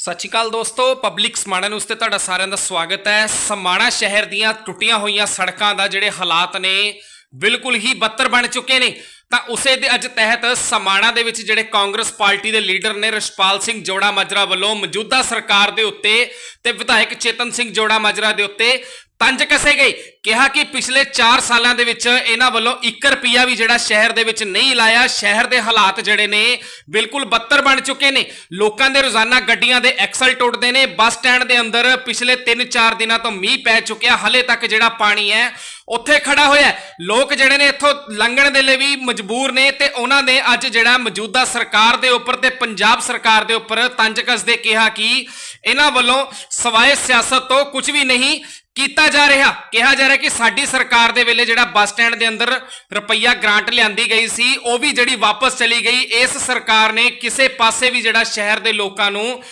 ਸਤਿ ਸ਼੍ਰੀ ਅਕਾਲ ਦੋਸਤੋ, public Samana news ਤੇ ਤੁਹਾਡਾ ਸਾਰਿਆਂ ਦਾ ਸਵਾਗਤ ਹੈ। ਸਮਾਣਾ ਸ਼ਹਿਰ ਦੀਆਂ ਟੁੱਟੀਆਂ ਹੋਈਆਂ ਸੜਕਾਂ ਦਾ ਜਿਹੜੇ ਹਾਲਾਤ ਨੇ, ਬਿਲਕੁਲ ਹੀ ਬੱਤਰ ਬਣ ਚੁੱਕੇ ਨੇ। ਤਾਂ ਉਸੇ ਦੇ ਅੱਜ ਤਹਿਤ ਸਮਾਣਾ ਦੇ ਵਿੱਚ ਜਿਹੜੇ ਕਾਂਗਰਸ ਪਾਰਟੀ ਦੇ ਲੀਡਰ ਨੇ ਰਸ਼ਪਾਲ ਸਿੰਘ ਜੋੜਾ ਮਾਜਰਾ ਵੱਲੋਂ ਮੌਜੂਦਾ ਸਰਕਾਰ ਦੇ ਉੱਤੇ ਤੇ ਵਿਧਾਇਕ ਚੇਤਨ ਸਿੰਘ ਜੋੜਾ ਮਾਜਰਾ ਦੇ ਉੱਤੇ ਤੰਜ ਕਸੇ ਗਏ। ਕਿਹਾ ਕਿ ਪਿਛਲੇ 4 ਸਾਲਾਂ ਦੇ ਵਿੱਚ ਇਹਨਾਂ ਵੱਲੋਂ 1 ਰੁਪਿਆ ਵੀ ਜਿਹੜਾ ਸ਼ਹਿਰ ਦੇ ਵਿੱਚ ਨਹੀਂ ਲਾਇਆ। ਸ਼ਹਿਰ ਦੇ ਹਾਲਾਤ ਜਿਹੜੇ ਨੇ ਬਿਲਕੁਲ ਬੱਤਰ ਬਣ ਚੁੱਕੇ ਨੇ। ਲੋਕਾਂ ਦੇ ਰੋਜ਼ਾਨਾ ਗੱਡੀਆਂ ਦੇ ਐਕਸਲ ਟੁੱਟਦੇ ਨੇ। ਬੱਸ ਸਟੈਂਡ ਦੇ ਅੰਦਰ ਪਿਛਲੇ 3-4 ਦਿਨਾਂ ਤੋਂ ਮੀਂਹ ਪੈ ਚੁੱਕਿਆ। ਹਲੇ ਤੱਕ ਜਿਹੜਾ ਪਾਣੀ ਹੈ ਉੱਥੇ ਖੜਾ ਹੋਇਆ ਲੋਕ ਜਿਹੜੇ ਨੇ ਇੱਥੋਂ ਲੰਘਣ ਦੇ ਲਈ ਵੀ ਮਜਬੂਰ ਨੇ ਤੇ ਉਹਨਾਂ ਨੇ ਅੱਜ ਜਿਹੜਾ ਮੌਜੂਦਾ ਸਰਕਾਰ ਦੇ ਉੱਪਰ ਤੇ ਪੰਜਾਬ ਸਰਕਾਰ ਦੇ ਉੱਪਰ ਤੰਜ ਕੱਸਦੇ ਕਿਹਾ ਕਿ ਇਹਨਾਂ ਵੱਲੋਂ ਸਵਾਏ ਸਿਆਸਤ ਤੋਂ ਕੁਝ ਵੀ ਨਹੀਂ ਕੀਤਾ ਜਾ ਰਿਹਾ। ਕਿਹਾ ਜਾ ਰਿਹਾ ਕਿ ਸਾਡੀ ਸਰਕਾਰ ਦੇ ਵੇਲੇ ਜਿਹੜਾ ਬੱਸ ਸਟੈਂਡ ਦੇ ਅੰਦਰ ਰੁਪਈਆ ਗ੍ਰਾਂਟ ਲਿਆਂਦੀ ਗਈ ਸੀ, ਉਹ ਵੀ ਜਿਹੜੀ ਵਾਪਸ ਚਲੀ ਗਈ, ਇਸ ਸਰਕਾਰ ਨੇ ਕਿਸੇ ਪਾਸੇ ਵੀ ਜਿਹੜਾ ਸ਼ਹਿਰ ਦੇ ਲੋਕਾਂ ਨੂੰ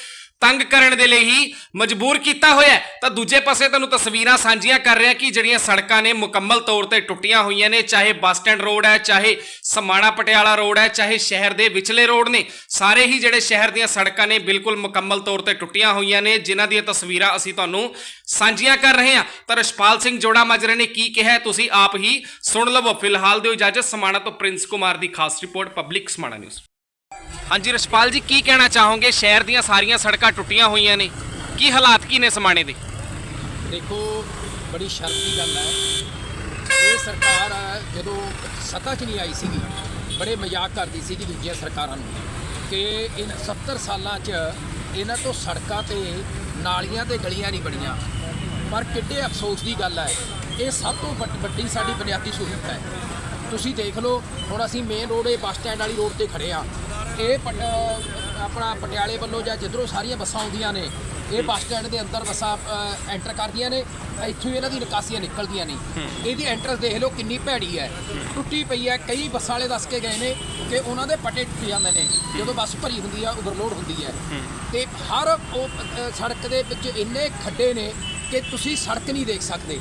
ਤੰਗ ਕਰਨ ਦੇ ਲਈ ਹੀ ਮਜਬੂਰ ਕੀਤਾ ਹੋਇਆ ਤਾਂ ਦੂਜੇ ਪਾਸੇ ਤੁਹਾਨੂੰ ਤਸਵੀਰਾਂ ਸਾਂਝੀਆਂ ਕਰ ਰਿਹਾ ਕਿ ਜਿਹੜੀਆਂ ਸੜਕਾਂ ਨੇ ਮੁਕੰਮਲ ਤੌਰ ਤੇ ਟੁੱਟੀਆਂ ਹੋਈਆਂ ਨੇ, ਚਾਹੇ ਬੱਸ ਸਟੈਂਡ ਰੋਡ ਹੈ, ਚਾਹੇ ਸਮਾਣਾ ਪਟਿਆਲਾ ਰੋਡ ਹੈ, ਚਾਹੇ ਸ਼ਹਿਰ ਦੇ ਵਿਚਲੇ ਰੋਡ ਨੇ, ਸਾਰੇ ਹੀ ਜਿਹੜੇ ਸ਼ਹਿਰ ਦੀਆਂ ਸੜਕਾਂ ਨੇ ਬਿਲਕੁਲ ਮੁਕੰਮਲ ਤੌਰ ਤੇ ਟੁੱਟੀਆਂ ਹੋਈਆਂ ਨੇ, ਜਿਨ੍ਹਾਂ ਦੀਆਂ ਤਸਵੀਰਾਂ ਅਸੀਂ ਤੁਹਾਨੂੰ ਸਾਂਝੀਆਂ ਕਰ ਰਹੇ ਹਾਂ। ਤਾਂ ਰਸ਼ਪਾਲ ਸਿੰਘ ਜੋੜਾ ਮਾਜਰੇ ਨੇ ਕੀ ਕਿਹਾ ਤੁਸੀਂ ਆਪ ਹੀ ਸੁਣ ਲਵੋ। ਫਿਲਹਾਲ ਦਿਓ ਇਜਾਜ਼ਤ, ਸਮਾਣਾ ਤੋਂ ਪ੍ਰਿੰਸ ਕੁਮਾਰ ਦੀ ਖਾਸ ਰਿਪੋਰਟ, ਪਬਲਿਕ ਸਮਾਣਾ ਨਿਊਜ਼। ਹਾਂਜੀ ਰਸ਼ਪਾਲ ਜੀ, ਕੀ ਕਹਿਣਾ ਚਾਹੋਗੇ? ਸ਼ਹਿਰ ਦੀਆਂ ਸਾਰੀਆਂ ਸੜਕਾਂ ਟੁੱਟੀਆਂ ਹੋਈਆਂ ਨੇ। ਕੀ ਹਾਲਾਤ ਕੀ ਨੇ ਸਮਾਣੇ ਦੇ? ਦੇਖੋ, ਬੜੀ ਸ਼ਰਮ ਦੀ ਗੱਲ ਹੈ। ਇਹ ਸਰਕਾਰ ਜਦੋਂ ਸੱਤਾ 'ਚ ਨਹੀਂ ਆਈ ਸੀਗੀ, ਬੜੇ ਮਜ਼ਾਕ ਕਰਦੀ ਸੀਗੀ ਦੂਜੀਆਂ ਸਰਕਾਰਾਂ ਨੂੰ ਕਿ ਇਹ 70 ਸਾਲਾਂ 'ਚ ਇਹਨਾਂ ਤੋਂ ਸੜਕਾਂ ਤੇ ਨਾਲੀਆਂ ਤੇ ਗਲੀਆਂ ਨਹੀਂ ਬਣੀਆਂ। ਪਰ ਕਿੱਡੇ ਅਫਸੋਸ ਦੀ ਗੱਲ ਹੈ, ਇਹ ਸਭ ਤੋਂ ਵੱਡ- ਵੱਡੀ ਸਾਡੀ ਬੁਨਿਆਦੀ ਸਹੂਲਤ ਹੈ। ਤੁਸੀਂ ਦੇਖ ਲਓ, ਹੁਣ ਅਸੀਂ ਮੇਨ ਰੋਡ ਇਹ ਬੱਸ ਸਟੈਂਡ ਵਾਲੀ ਰੋਡ ਤੇ ਖੜੇ ਆ ਇਹ ਪਟ- ਆਪਣਾ ਪਟਿਆਲੇ ਵੱਲੋਂ ਜਾਂ ਜਿੱਧਰੋਂ ਸਾਰੀਆਂ ਬੱਸਾਂ ਆਉਂਦੀਆਂ ਨੇ ਇਹ ਬੱਸ ਸਟੈਂਡ ਦੇ ਅੰਦਰ ਬੱਸਾਂ ਐਂਟਰ ਕਰਦੀਆਂ ਨੇ ਇੱਥੋਂ ਹੀ ਇਹਨਾਂ ਦੀ ਨਿਕਾਸੀਆਂ ਨਿਕਲਦੀਆਂ ਨੇ। ਇਹਦੀ ਐਂਟਰਸ ਦੇਖ ਲਓ ਕਿੰਨੀ ਭੈੜੀ ਹੈ। ਟੁੱਟੀ ਪਈ ਹੈ ਕਈ ਬੱਸਾਂ ਵਾਲੇ ਦੱਸ ਕੇ ਗਏ ਨੇ ਕਿ ਉਹਨਾਂ ਦੇ ਪਟੇ ਟੁੱਟ ਜਾਂਦੇ ਨੇ। ਜਦੋਂ ਬੱਸ ਭਰੀ ਹੁੰਦੀ ਆ ਓਵਰਲੋਡ ਹੁੰਦੀ ਹੈ। ਤੇ ਹਰ ਉਹ ਅ, ਸੜਕ ਦੇ ਵਿੱਚ ਇੰਨੇ ਖੱਡੇ ਨੇ ਕਿ ਤੁਸੀਂ ਸੜਕ ਨਹੀਂ ਦੇਖ ਸਕਦੇ।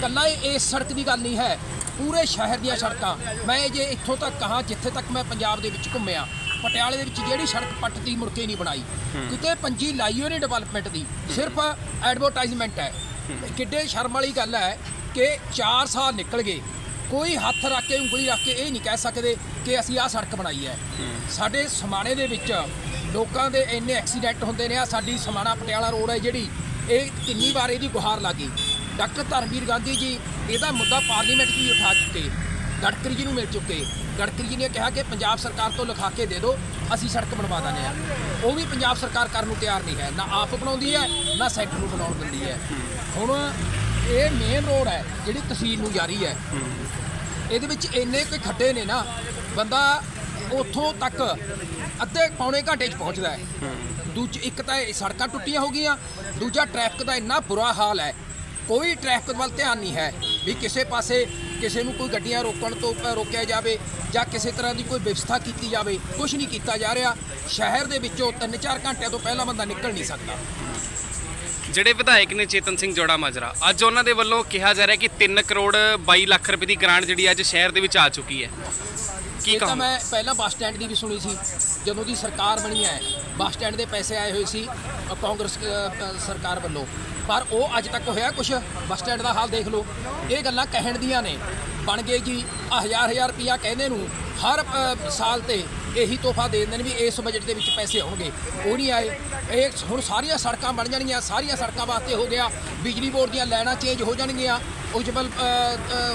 ਕੱਲਾ ਇਹ ਇਸ ਸੜਕ ਦੀ ਗੱਲ ਨਹੀਂ ਹੈ। ਪੂਰੇ ਸ਼ਹਿਰ ਦੀਆਂ ਸੜਕਾਂ। ਮੈਂ ਜੇ ਇੱਥੋਂ ਤੱਕ ਕਹਾਂ ਜਿੱਥੇ ਤੱਕ ਮੈਂ ਪੰਜਾਬ ਦੇ ਵਿੱਚ ਘੁੰਮਿਆ ਪਟਿਆਲੇ ਦੇ ਵਿੱਚ ਜਿਹੜੀ ਸੜਕ ਪੱਟਦੀ ਮੁੜ ਕੇ ਨਹੀਂ ਬਣਾਈ। ਕਿਤੇ ਪੰਜੀ ਲਾਈ ਹੋਈ ਨਹੀਂ ਡਿਵੈਲਪਮੈਂਟ ਦੀ ਸਿਰਫ ਐਡਵਰਟਾਈਜ਼ਮੈਂਟ ਹੈ। ਕਿੱਡੇ ਸ਼ਰਮ ਵਾਲੀ ਗੱਲ ਹੈ ਕਿ 4 ਸਾਲ ਨਿਕਲ ਗਏ। ਕੋਈ ਹੱਥ ਰੱਖ ਕੇ ਉਂਗਲੀ ਰੱਖ ਕੇ ਇਹ ਨਹੀਂ ਕਹਿ ਸਕਦੇ ਕਿ ਅਸੀਂ ਆਹ ਸੜਕ ਬਣਾਈ ਹੈ। ਸਾਡੇ ਸਮਾਣੇ ਦੇ ਵਿੱਚ ਲੋਕਾਂ ਦੇ ਇੰਨੇ ਐਕਸੀਡੈਂਟ ਹੁੰਦੇ ਨੇ ਆ ਸਾਡੀ ਸਮਾਣਾ ਪਟਿਆਲਾ ਰੋਡ ਹੈ ਜਿਹੜੀ ਇਹ ਕਿੰਨੀ ਵਾਰ ਇਹਦੀ ਗੁਹਾਰ ਲੱਗੀ ਡਾਕਟਰ ਧਰਮਵੀਰ ਗਾਂਧੀ ਜੀ ਇਹਦਾ ਮੁੱਦਾ ਪਾਰਲੀਮੈਂਟ 'ਚ ਵੀ ਉਠਾ ਚੁੱਕੇ। ਗਡਕਰੀ ਜੀ ਨੂੰ ਮਿਲ ਚੁੱਕੇ। ਗਡਕਰੀ ਜੀ ਨੇ ਕਿਹਾ ਕਿ ਪੰਜਾਬ ਸਰਕਾਰ ਤੋਂ ਲਿਖਾ ਕੇ ਦੇ ਦਿਓ, ਅਸੀਂ ਸੜਕ ਬਣਵਾ ਦਿੰਦੇ ਆ ਉਹ ਵੀ ਪੰਜਾਬ ਸਰਕਾਰ ਕਰਨ ਨੂੰ ਤਿਆਰ ਨਹੀਂ ਹੈ। ਨਾ ਆਪ ਬਣਾਉਂਦੀ ਹੈ, ਨਾ ਸੈਕਟਰ ਨੂੰ ਬਣਾਉਣ ਦਿੰਦੀ ਹੈ। ਹੁਣ ਇਹ ਮੇਨ ਰੋਡ ਹੈ, ਜਿਹੜੀ ਤਹਿਸੀਲ ਨੂੰ ਜਾਰੀ ਹੈ। ਇਹਦੇ ਵਿੱਚ ਇੰਨੇ ਕੋਈ ਖੱਡੇ ਨੇ ਨਾ, ਬੰਦਾ ਉੱਥੋਂ ਤੱਕ ਅੱਧੇ ਪੌਣੇ ਘੰਟੇ 'ਚ ਪਹੁੰਚਦਾ ਹੈ। ਦੂਜੀ, ਇੱਕ ਤਾਂ ਇਹ ਸੜਕਾਂ ਟੁੱਟੀਆਂ ਹੋ ਗਈਆਂ, ਦੂਜਾ ਟ੍ਰੈਫਿਕ ਦਾ ਇੰਨਾ ਬੁਰਾ ਹਾਲ ਹੈ। ਕੋਈ ਟ੍ਰੈਫਿਕ ਵੱਲ ਧਿਆਨ ਨਹੀਂ ਹੈ ਵੀ ਕਿਸੇ ਪਾਸੇ ਕਿਸੇ ਨੂੰ ਕੋਈ ਗੱਡੀਆਂ ਰੋਕਣ ਤੋਂ ਰੋਕਿਆ ਜਾਵੇ ਜਾਂ ਕਿਸੇ ਤਰ੍ਹਾਂ ਦੀ ਕੋਈ ਵਿਵਸਥਾ ਕੀਤੀ ਜਾਵੇ ਕੁਝ ਨਹੀਂ ਕੀਤਾ ਜਾ ਰਿਹਾ। ਸ਼ਹਿਰ ਦੇ ਵਿੱਚੋਂ 3-4 ਘੰਟਿਆਂ ਤੋਂ ਪਹਿਲਾਂ ਬੰਦਾ ਨਿਕਲ ਨਹੀਂ ਸਕਦਾ। ਜਿਹੜੇ ਵਿਧਾਇਕ ਨੇ ਚੇਤਨ ਸਿੰਘ ਜੋੜਾ ਮਾਜਰਾ, ਅੱਜ ਉਹਨਾਂ ਦੇ ਵੱਲੋਂ ਕਿਹਾ ਜਾ ਰਿਹਾ ਕਿ 3 ਕਰੋੜ 22 ਲੱਖ ਰੁਪਏ ਦੀ ਗ੍ਰਾਂਟ ਜਿਹੜੀ ਅੱਜ ਸ਼ਹਿਰ ਦੇ ਵਿੱਚ ਆ ਚੁੱਕੀ ਹੈ। ਕੀ ਇਹ ਤਾਂ ਕਹਾਂ ਮੈਂ ਪਹਿਲਾਂ ਬੱਸ ਸਟੈਂਡ ਦੀ ਵੀ ਸੁਣੀ ਸੀ। ਜਦੋਂ ਦੀ ਸਰਕਾਰ ਬਣੀ ਹੈ ਬੱਸ ਸਟੈਂਡ ਦੇ ਪੈਸੇ ਆਏ ਹੋਏ ਸੀ ਅ, ਕਾਂਗਰਸ ਅ, ਅ, ਸਰਕਾਰ ਵੱਲੋਂ। ਪਰ ਉਹ ਅੱਜ ਤੱਕ ਹੋਇਆ ਕੁਛ? ਬੱਸ ਸਟੈਂਡ ਦਾ ਹਾਲ ਦੇਖ ਲਓ। ਇਹ ਗੱਲਾਂ ਕਹਿਣ ਦੀਆਂ ਨੇ। ਬਣ ਗਏ ਜੀ ਆ ਹਜ਼ਾਰ ਹਜ਼ਾਰ ਰੁਪਿਆ ਕਹਿੰਦੇ ਨੂੰ ਹਰ ਅ, ਸਾਲ ਤੇ ਇਹੀ ਤੋਹਫਾ ਦੇ ਦਿੰਦੇ ਨੇ ਵੀ ਇਸ ਬਜਟ ਦੇ ਵਿੱਚ ਪੈਸੇ ਆਉਣਗੇ। ਉਹ ਨਹੀਂ ਆਏ। ਇਹ ਹੁਣ ਸਾਰੀਆਂ ਸੜਕਾਂ ਬਣ ਜਾਣਗੀਆਂ। ਸਾਰੀਆਂ ਸੜਕਾਂ ਵਾਸਤੇ ਹੋ ਗਿਆ। ਬਿਜਲੀ ਬੋਰਡ ਦੀਆਂ ਲਾਈਨਾਂ ਚੇਂਜ ਹੋ ਜਾਣਗੀਆਂ। ਉਜਵਲ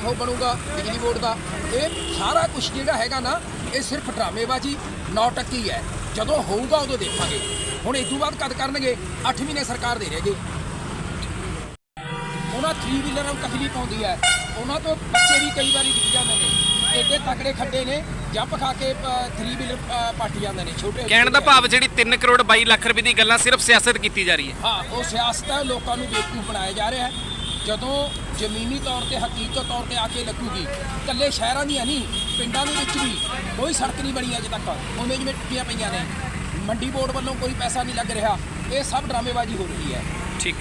ਉਹ ਬਣੂਗਾ ਬਿਜਲੀ ਬੋਰਡ ਦਾ। ਇਹ ਸਾਰਾ ਕੁਝ ਜਿਹੜਾ ਹੈਗਾ ਨਾ, ਇਹ ਸਿਰਫ ਡਰਾਮੇਬਾਜ਼ੀ, ਨੌਟਕੀ ਹੈ। ਜਦੋਂ ਹੋਊਗਾ ਉਦੋਂ ਦੇਖਾਂਗੇ। ਹੁਣ ਇਸ ਤੋਂ ਬਾਅਦ ਕਦ ਕਰਨਗੇ? 8 ਮਹੀਨੇ ਸਰਕਾਰ ਦੇ ਰਹੇਗੇ। ਉਹਨਾਂ 3 ਵੀਲਰਾਂ ਨੂੰ ਤਕਲੀਫ ਆਉਂਦੀ ਹੈ। ਉਹਨਾਂ ਤੋਂ ਬੱਚੇ ਵੀ ਕਈ ਵਾਰੀ ਡਿੱਗ ਜਾਂਦੇ ਨੇ। ਏਡੇ ਤਕੜੇ ਖੱਡੇ ਨੇ ਜੰਪ ਖਾ ਕੇ 3 ਵੀਲਰ ਪੱਟ ਜਾਂਦੇ ਨੇ ਛੋਟੇ ਕਹਿਣ ਦਾ ਭਾਵ ਜਿਹੜੀ 3 ਕਰੋੜ 22 ਲੱਖ ਰੁਪਏ ਦੀ ਗੱਲਾਂ ਸਿਰਫ ਸਿਆਸਤ ਕੀਤੀ ਜਾ ਰਹੀ ਹੈ। ਹਾਂ ਉਹ ਸਿਆਸਤ ਹੈ ਲੋਕਾਂ ਨੂੰ ਬੇਵਕੂਫ ਬਣਾਇਆ ਜਾ ਰਿਹਾ ਹੈ। ਜਦੋਂ ਜ਼ਮੀਨੀ ਤੌਰ ਤੇ ਹਕੀਕਤ ਤੌਰ ਤੇ ਆ ਕੇ ਲੱਗੂਗੀ ਇਕੱਲੇ ਸ਼ਹਿਰਾਂ ਦੀਆਂ ਨਹੀਂ ਪਿੰਡਾਂ ਦੇ ਵਿੱਚ ਵੀ ਕੋਈ ਸੜਕ ਨਹੀਂ ਬਣੀ ਅਜੇ ਤੱਕ ਉਵੇਂ ਜਿਵੇਂ ਟੁੱਟੀਆਂ ਪਈਆਂ ਨੇ। ਮੰਡੀ ਬੋਰਡ ਵੱਲੋਂ ਕੋਈ ਪੈਸਾ ਨਹੀਂ ਲੱਗ ਰਿਹਾ ਇਹ ਸਭ ਡਰਾਮੇਬਾਜ਼ੀ ਹੋ ਰਹੀ ਹੈ। ਠੀਕ।